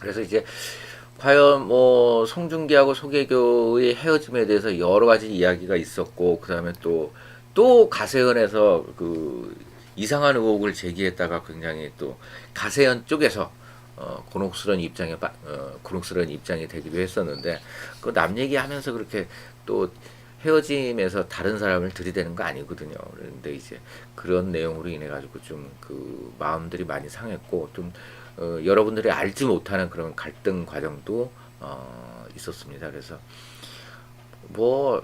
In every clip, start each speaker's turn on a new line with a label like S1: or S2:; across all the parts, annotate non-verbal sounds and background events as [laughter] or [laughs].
S1: 그래서 이제 과연 뭐 송중기하고 소개교의 헤어짐에 대해서 여러 가지 이야기가 있었고 그다음에 또 또 가세연에서 그 이상한 의혹을 제기했다가 굉장히 또 가세연 쪽에서 어, 곤혹스러운 입장에 빠- 어, 곤혹스러운 입장이 되기도 했었는데 그 남 얘기하면서 그렇게 또 헤어짐에서 다른 사람을 들이대는 거 아니거든요. 그런데 이제 그런 내용으로 인해 가지고 좀 그 마음들이 많이 상했고 좀 어, 여러분들이 알지 못하는 그런 갈등 과정도 어, 있었습니다. 그래서 뭐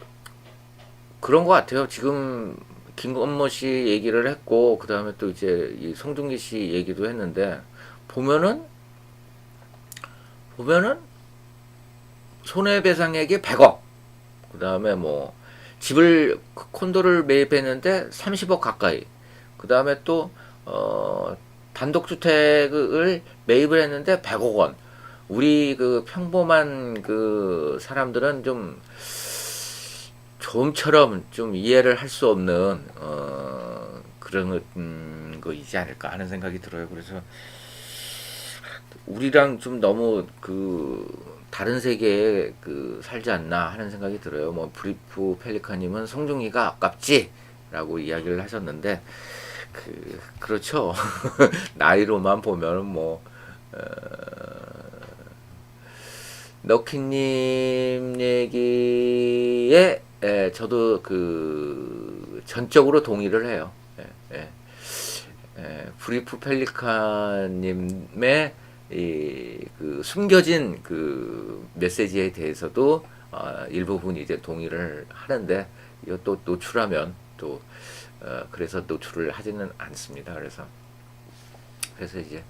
S1: 그런 것 같아요. 지금 김건모 씨 얘기를 했고 그 다음에 또 이제 이 송중기 씨 얘기도 했는데 보면은 보면은 손해배상액이 100억 그 다음에 뭐 집을 콘도를 매입했는데 30억 가까이 그 다음에 또 어, 단독주택을 매입을 했는데 100억 원 우리 그 평범한 그 사람들은 좀 좀처럼 좀 이해를 할 수 없는 어, 그런 음, 거이지 않을까 하는 생각이 들어요. 그래서 우리랑 좀 너무 그 다른 세계에 그 살지 않나 하는 생각이 들어요. 뭐 브리프 펠리카님은 송중기가 아깝지라고 이야기를 하셨는데 그 그렇죠. [laughs] 나이로만 보면은 뭐 어, 너키님 얘기에 에, 저도 그 전적으로 동의를 해요. 예, 예. 에, 브리프 펠리카님의 이 그 숨겨진 그 메시지에 대해서도 어, 일부분 이제 동의를 하는데 이것도 노출하면 또 어, 그래서 노출을 하지는 않습니다. 그래서 그래서 이제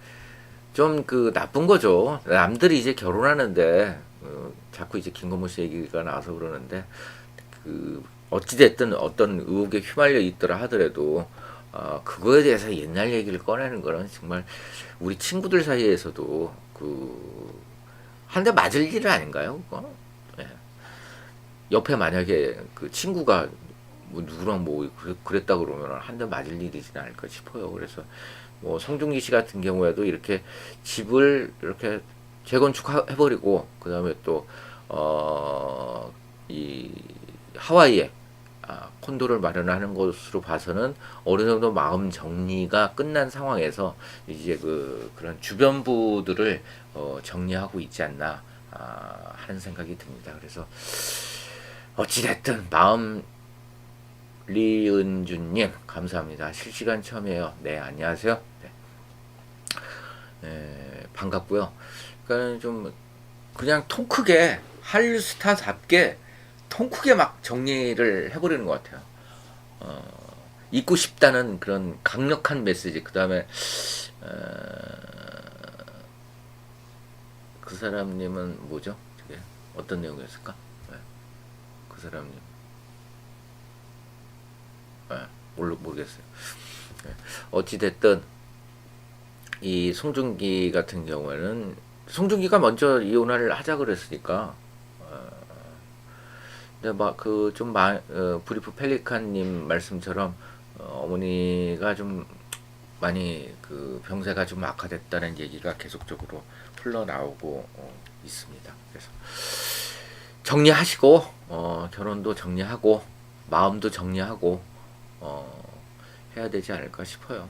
S1: 좀 그 나쁜 거죠. 남들이 이제 결혼하는데 어, 자꾸 이제 김건모 씨 얘기가 나와서 그러는데 그 어찌 됐든 어떤 의혹에 휘말려 있더라 하더라도 어, 그거에 대해서 옛날 얘기를 꺼내는 거는 정말 우리 친구들 사이에서도 그 한 대 맞을 일 아닌가요? 그거? 예. 옆에 만약에 그 친구가 뭐 누구랑 뭐 그랬- 그랬다 그러면 한 대 맞을 일이지 않을까 싶어요. 그래서 뭐 송중기 씨 같은 경우에도 이렇게 집을 이렇게 재건축해버리고 그 다음에 또 어 이 하와이에 아, 콘도를 마련하는 것으로 봐서는 어느 정도 마음 정리가 끝난 상황에서 이제 그 그런 주변부들을 어, 정리하고 있지 않나 아, 하는 생각이 듭니다. 그래서 어찌됐든 마음 리은주님 감사합니다. 실시간 처음이에요. 네 안녕하세요. 네. 에, 반갑고요. 그러니까 좀 그냥 통 크게 한류 스타답게 통 크게 막 정리를 해버리는 것 같아요. 어, 잊고 싶다는 그런 강력한 메시지. 그 다음에 어, 그 사람님은 뭐죠? 어떤 내용이었을까? 네. 그 사람님. 네, 모르, 모르겠어요. 네. 어찌됐든 이 송중기 같은 경우에는 송중기가 먼저 이혼을 하자 그랬으니까 어, 근데 막 그좀 어, 브리프 펠리칸님 말씀처럼 어, 어머니가 좀 많이 그 병세가 좀 악화됐다는 얘기가 계속적으로 흘러나오고 어, 있습니다. 그래서 정리하시고 어, 결혼도 정리하고 마음도 정리하고 어, 해야 되지 않을까 싶어요.